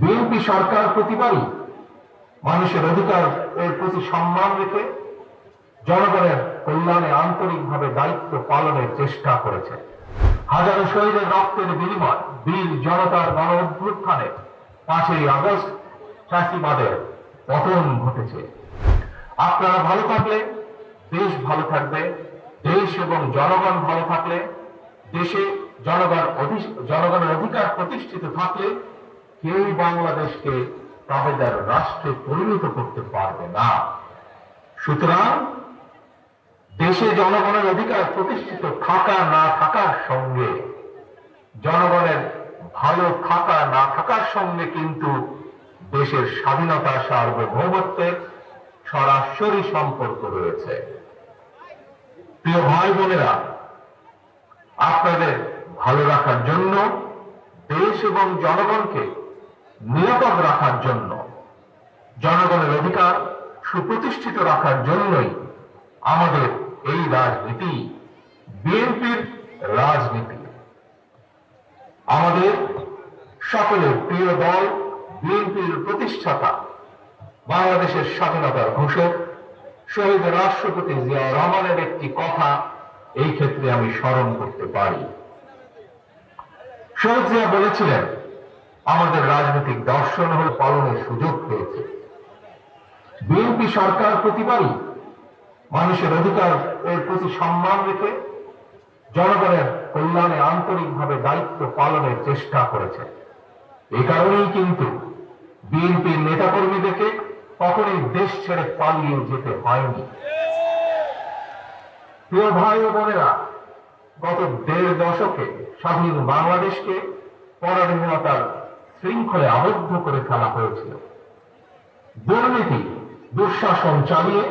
BNP সরকার প্রতিবারই মানুষের অধিকার এর প্রতি সম্মান রেখে জনগণের কল্যাণে আন্তরিকভাবে দায়িত্ব পালনের চেষ্টা করেছে। হাজারো শহীদের রক্তের বিনিময় বীর জনতার গণ অভ্যুত্থানে পাঁচই আগস্ট চাষিবাদের পতন ঘটেছে। আপনারা ভালো থাকলে, দেশ ভালো থাকবে, দেশ এবং জনগণ ভালো থাকলে, দেশে জনগণ জনগণের অধিকার প্রতিষ্ঠিত থাকলে কেউ বাংলাদেশকে তাবেদার রাষ্ট্রে পরিণত করতে পারবে না। সুতরাং দেশে জনগণের অধিকার প্রতিষ্ঠিত থাকা না থাকার সঙ্গে, জনগণের ভালো থাকা না থাকার সঙ্গে কিন্তু দেশের স্বাধীনতা সার্বভৌমত্বের সরাসরি সম্পর্ক রয়েছে। প্রিয় ভাই বোনেরা, আপনাদের ভালো রাখার জন্য দেশ এবং জনগণকে নিরাপদ রাখার জন্য। জনগণের অধিকার সুপ্রতিষ্ঠিত রাখার জন্যই আমাদের এই রাজনীতি, বিএনপির রাজনীতি। আমাদের সকলের প্রিয় দল বিএনপির প্রতিষ্ঠাতা, বাংলাদেশের স্বাধীনতার ঘোষক, শহীদ রাষ্ট্রপতি জিয়া রহমানের একটি কথা এই ক্ষেত্রে আমি স্মরণ করতে পারি। শহীদ জিয়া বলেছিলেন আমাদের রাজনৈতিক দর্শন হল পালনের সুযোগ পেয়েছে। বিএনপি সরকার প্রতিবারই মানুষের অধিকার এর প্রতি সম্মান রেখে জনগণের কল্যাণে আন্তরিকভাবে দায়িত্ব পালনের চেষ্টা করেছে। এই কারণেই কিন্তু বিএনপির নেতাকর্মীদেরকে কখনোই দেশ ছেড়ে পালিয়ে যেতে হয়নি। প্রিয় ভাই ও বোনেরা, গত দেড় দশকে স্বাধীন বাংলাদেশকে পরাধীনতার শৃঙ্খলে আবদ্ধ করে ফেলা হয়েছিল। দুর্নীতি, দুঃশাসন চালিয়ে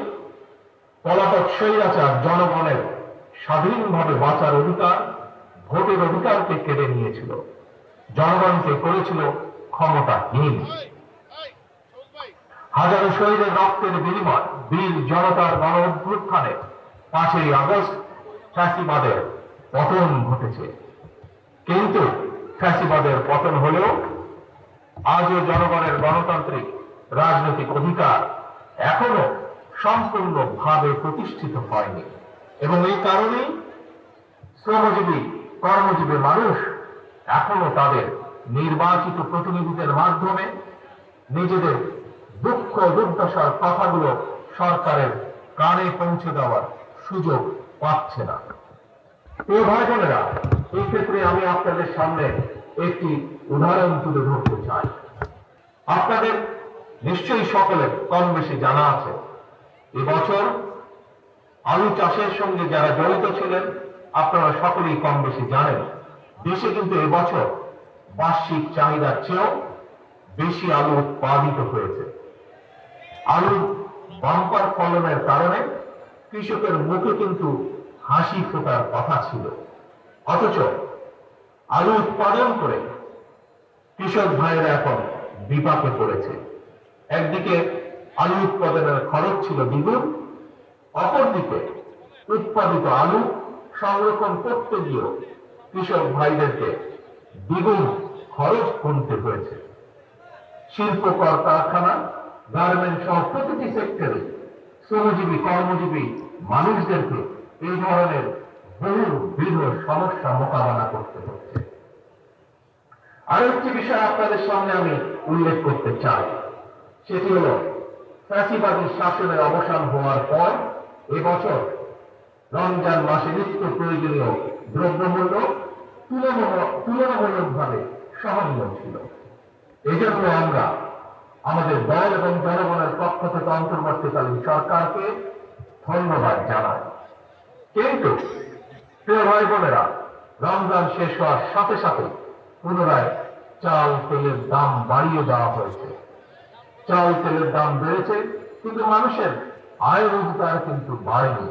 পলাতক স্বৈরাচার জনগণের স্বাধীনভাবে বাঁচার অধিকার, ভোটের অধিকারকে কেড়ে নিয়েছিল। জনগণকে করেছিল ক্ষমতাহীন। হাজারো শহীদের রক্তের বিনিময় বীর জনতার গণ অভ্যুত্থানে পাঁচই আগস্ট ফ্যাসিবাদের পতন ঘটেছে। কিন্তু ফ্যাসিবাদের পতন হলেও আজও জনগণের গণতান্ত্রিক রাজনৈতিক অধিকার এখনও সম্পূর্ণভাবে প্রতিষ্ঠিত হয়নি। এবং এই কারণেই শ্রমজীবী, কর্মজীবী মানুষ এখনও তাদের নির্বাচিত প্রতিনিধিদের মাধ্যমে নিজেদের দুঃখ, দুর্দশার কথাগুলো সরকারের কানে পৌঁছে দেওয়ার সুযোগ পাচ্ছে না। প্রিয় ভাই বোনেরা এই ক্ষেত্রে আমি আপনাদের সামনে একটি উদাহরণ তুলে ধরতে চাই। আপনাদের নিশ্চয়ই সকলের কম বেশি জানা আছে। এবছর আলু চাষের সঙ্গে যারা জড়িত ছিলেন, আপনারা সকলেই কম বেশি জানেন। দেশে কিন্তু এবছর বার্ষিক চাহিদার চেয়েও বেশি আলু উৎপাদিত হয়েছে। আলু বাম্পার ফলনের কারণে কৃষকের মুখে কিন্তু হাসি ফোটার কথা ছিল। অথচ আলু উৎপাদন করে কৃষক ভাইয়েরা এখন বিপাকে পড়েছে। একদিকে আলু উৎপাদনের খরচ ছিল দ্বিগুণ, অপরদিকে উৎপাদিত আলু সংরক্ষণ করতে গিয়েও কৃষক ভাইদেরকে দ্বিগুণ খরচ গুনতে হয়েছে। শিল্প কল কারখানা গার্মেন্ট সহ প্রতিটি সেক্টরে শ্রমজীবী, কর্মজীবী মানুষদেরকে এই ধরনের বহু বিধ সমস্যা মোকাবেলা করতে হচ্ছে আরেকটি বিষয় আপনাদের সামনে আমি উল্লেখ করতে চাই। সেটি হল, ফ্যাসিবাদী শাসনের অবসান হওয়ার পর এবছর রমজান মাসে নিত্য প্রয়োজনীয় দ্রব্যমূল্য তুলনা- তুলনামূলকভাবে সহনীয় ছিল। এই জন্য আমরা আমাদের দল এবং জনগণের পক্ষ থেকে অন্তর্বর্তীকালীন সরকারকে ধন্যবাদ জানাই। কিন্তু, প্রিয় ভাই বোনেরা রমজান শেষ হওয়ার সাথে সাথে পুনরায় চাল তেলের দাম বাড়িয়ে দেওয়া হয়েছে। চাল তেলের দাম বেড়েছে, কিন্তু মানুষের আয় রোজগার কিন্তু বাড়েনি।